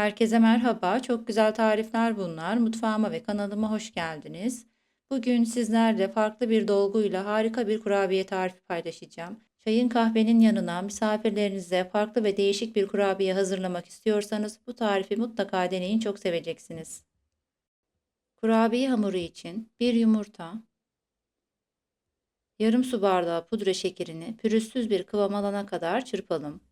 Herkese merhaba. Çok güzel tarifler bunlar. Mutfağıma ve kanalıma hoş geldiniz. Bugün sizlerle farklı bir dolguyla harika bir kurabiye tarifi paylaşacağım. Çayın kahvenin yanına misafirlerinize farklı ve değişik bir kurabiye hazırlamak istiyorsanız bu tarifi mutlaka deneyin çok seveceksiniz. Kurabiye hamuru için bir yumurta, yarım su bardağı pudra şekerini pürüzsüz bir kıvam alana kadar çırpalım.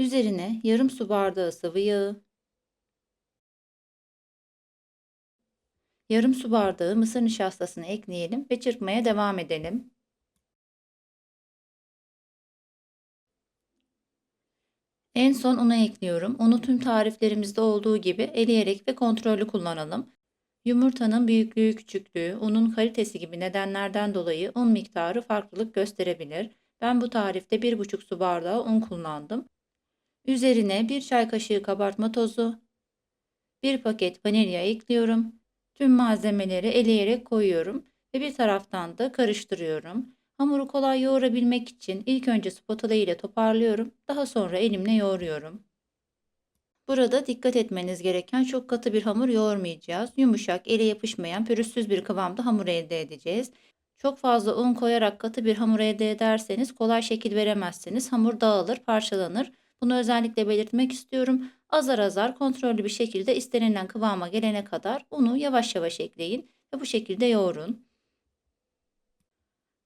Üzerine yarım su bardağı sıvı yağı, yarım su bardağı mısır nişastasını ekleyelim ve çırpmaya devam edelim. En son unu ekliyorum. Unu tüm tariflerimizde olduğu gibi eleyerek ve kontrollü kullanalım. Yumurtanın büyüklüğü, küçüklüğü, unun kalitesi gibi nedenlerden dolayı un miktarı farklılık gösterebilir. Ben bu tarifte 1,5 su bardağı un kullandım. Üzerine 1 çay kaşığı kabartma tozu, 1 paket vanilya ekliyorum. Tüm malzemeleri eleyerek koyuyorum ve bir taraftan da karıştırıyorum. Hamuru kolay yoğurabilmek için ilk önce spatula ile toparlıyorum. Daha sonra elimle yoğuruyorum. Burada dikkat etmeniz gereken çok katı bir hamur yoğurmayacağız. Yumuşak, ele yapışmayan, pürüzsüz bir kıvamda hamur elde edeceğiz. Çok fazla un koyarak katı bir hamur elde ederseniz kolay şekil veremezsiniz. Hamur dağılır, parçalanır. Bunu özellikle belirtmek istiyorum. Azar azar kontrollü bir şekilde istenilen kıvama gelene kadar unu yavaş yavaş ekleyin ve bu şekilde yoğurun.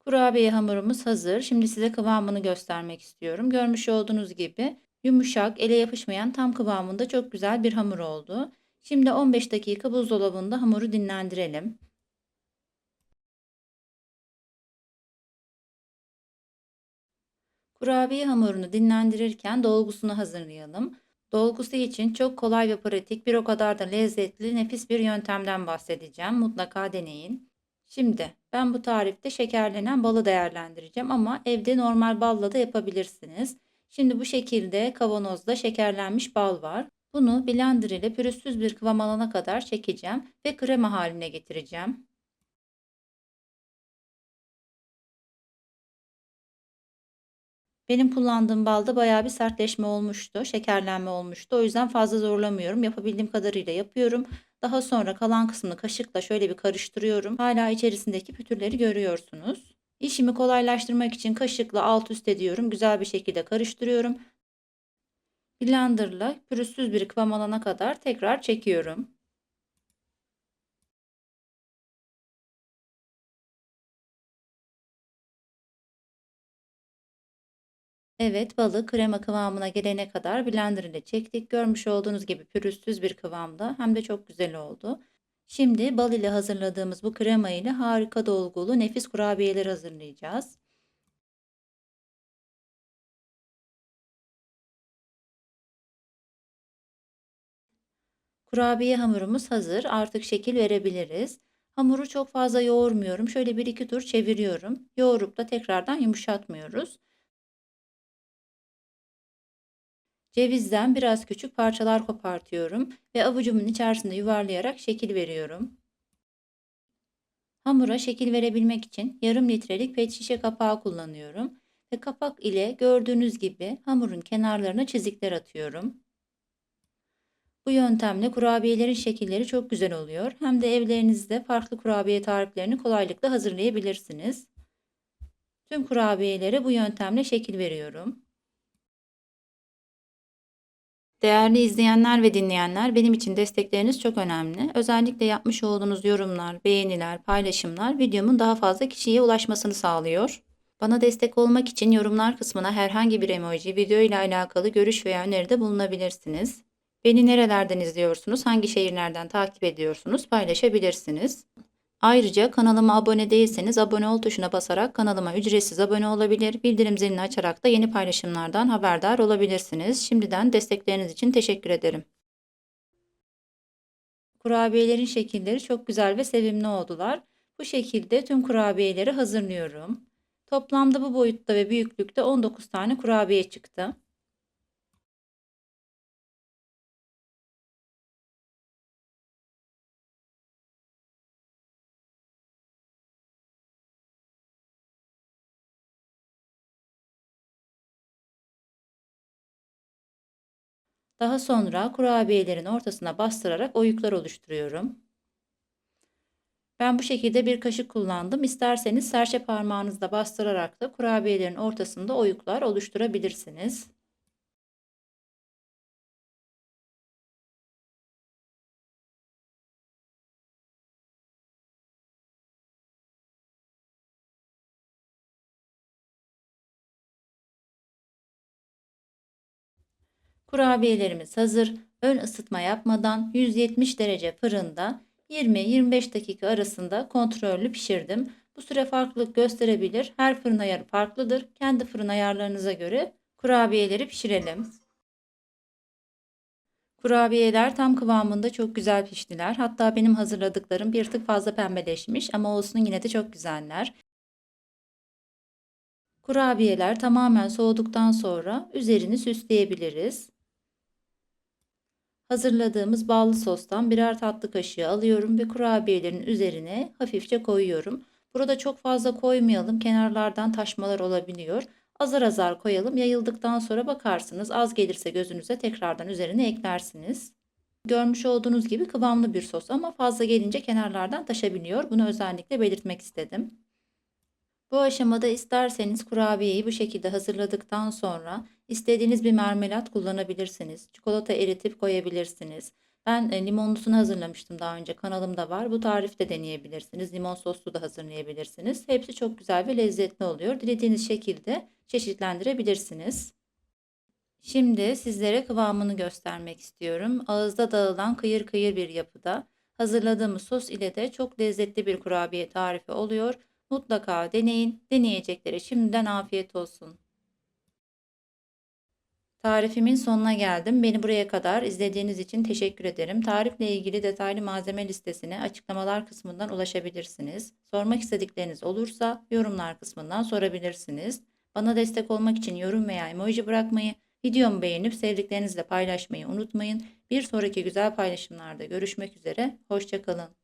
Kurabiye hamurumuz hazır. Şimdi size kıvamını göstermek istiyorum. Görmüş olduğunuz gibi yumuşak, ele yapışmayan tam kıvamında çok güzel bir hamur oldu. Şimdi 15 dakika buzdolabında hamuru dinlendirelim. Kurabiye hamurunu dinlendirirken dolgusunu hazırlayalım. Dolgusu için çok kolay ve pratik bir o kadar da lezzetli nefis bir yöntemden bahsedeceğim. Mutlaka deneyin. Şimdi ben bu tarifte şekerlenen balı değerlendireceğim ama evde normal balla da yapabilirsiniz. Şimdi bu şekilde kavanozda şekerlenmiş bal var. Bunu blender ile pürüzsüz bir kıvam alana kadar çekeceğim ve krema haline getireceğim. Benim kullandığım balda bayağı bir sertleşme olmuştu, şekerlenme olmuştu. O yüzden fazla zorlamıyorum. Yapabildiğim kadarıyla yapıyorum. Daha sonra kalan kısmını kaşıkla şöyle bir karıştırıyorum. Hala içerisindeki pütürleri görüyorsunuz. İşimi kolaylaştırmak için kaşıkla alt üst ediyorum. Güzel bir şekilde karıştırıyorum. Blenderla pürüzsüz bir kıvam alana kadar tekrar çekiyorum. Evet, balı krema kıvamına gelene kadar blender ile çektik. Görmüş olduğunuz gibi pürüzsüz bir kıvamda hem de çok güzel oldu. Şimdi bal ile hazırladığımız bu krema ile harika dolgulu nefis kurabiyeler hazırlayacağız. Kurabiye hamurumuz hazır. Artık şekil verebiliriz. Hamuru çok fazla yoğurmuyorum. Şöyle bir iki tur çeviriyorum. Yoğurup da tekrardan yumuşatmıyoruz. Cevizden biraz küçük parçalar kopartıyorum ve avucumun içerisinde yuvarlayarak şekil veriyorum. Hamura şekil verebilmek için yarım litrelik pet şişe kapağı kullanıyorum ve kapak ile gördüğünüz gibi hamurun kenarlarına çizikler atıyorum. Bu yöntemle kurabiyelerin şekilleri çok güzel oluyor. Hem de evlerinizde farklı kurabiye tariflerini kolaylıkla hazırlayabilirsiniz. Tüm kurabiyelere bu yöntemle şekil veriyorum. Değerli izleyenler ve dinleyenler, benim için destekleriniz çok önemli. Özellikle yapmış olduğunuz yorumlar, beğeniler, paylaşımlar videomun daha fazla kişiye ulaşmasını sağlıyor. Bana destek olmak için yorumlar kısmına herhangi bir emoji, video ile alakalı görüş veya öneride bulunabilirsiniz. Beni nerelerden izliyorsunuz, hangi şehirlerden takip ediyorsunuz paylaşabilirsiniz. Ayrıca kanalıma abone değilseniz abone ol tuşuna basarak kanalıma ücretsiz abone olabilir, bildirim zilini açarak da yeni paylaşımlardan haberdar olabilirsiniz. Şimdiden destekleriniz için teşekkür ederim. Kurabiyelerin şekilleri çok güzel ve sevimli oldular. Bu şekilde tüm kurabiyeleri hazırlıyorum. Toplamda bu boyutta ve büyüklükte 19 tane kurabiye çıktı. Daha sonra kurabiyelerin ortasına bastırarak oyuklar oluşturuyorum. Ben bu şekilde bir kaşık kullandım. İsterseniz serçe parmağınızla bastırarak da kurabiyelerin ortasında oyuklar oluşturabilirsiniz. Kurabiyelerimiz hazır. Ön ısıtma yapmadan 170 derece fırında 20-25 dakika arasında kontrollü pişirdim. Bu süre farklılık gösterebilir. Her fırın ayarı farklıdır. Kendi fırın ayarlarınıza göre kurabiyeleri pişirelim. Kurabiyeler tam kıvamında çok güzel piştiler. Hatta benim hazırladıklarım bir tık fazla pembeleşmiş ama olsun yine de çok güzeller. Kurabiyeler tamamen soğuduktan sonra üzerini süsleyebiliriz. Hazırladığımız ballı sostan birer tatlı kaşığı alıyorum ve kurabiyelerin üzerine hafifçe koyuyorum. Burada çok fazla koymayalım. Kenarlardan taşmalar olabiliyor. Azar azar koyalım. Yayıldıktan sonra bakarsınız. Az gelirse gözünüze tekrardan üzerine eklersiniz. Görmüş olduğunuz gibi kıvamlı bir sos ama fazla gelince kenarlardan taşabiliyor. Bunu özellikle belirtmek istedim. Bu aşamada isterseniz kurabiyeyi bu şekilde hazırladıktan sonra istediğiniz bir marmelat kullanabilirsiniz. Çikolata eritip koyabilirsiniz. Ben e, limonlusunu hazırlamıştım daha önce kanalımda var. Bu tarifte deneyebilirsiniz. Limon soslu da hazırlayabilirsiniz. Hepsi çok güzel ve lezzetli oluyor. Dilediğiniz şekilde çeşitlendirebilirsiniz. Şimdi sizlere kıvamını göstermek istiyorum. Ağızda dağılan kıyır kıyır bir yapıda. Hazırladığımız sos ile de çok lezzetli bir kurabiye tarifi oluyor. Mutlaka deneyin. Deneyeceklere şimdiden afiyet olsun. Tarifimin sonuna geldim. Beni buraya kadar izlediğiniz için teşekkür ederim. Tarifle ilgili detaylı malzeme listesine açıklamalar kısmından ulaşabilirsiniz. Sormak istedikleriniz olursa yorumlar kısmından sorabilirsiniz. Bana destek olmak için yorum veya emoji bırakmayı, videomu beğenip sevdiklerinizle paylaşmayı unutmayın. Bir sonraki güzel paylaşımlarda görüşmek üzere. Hoşçakalın.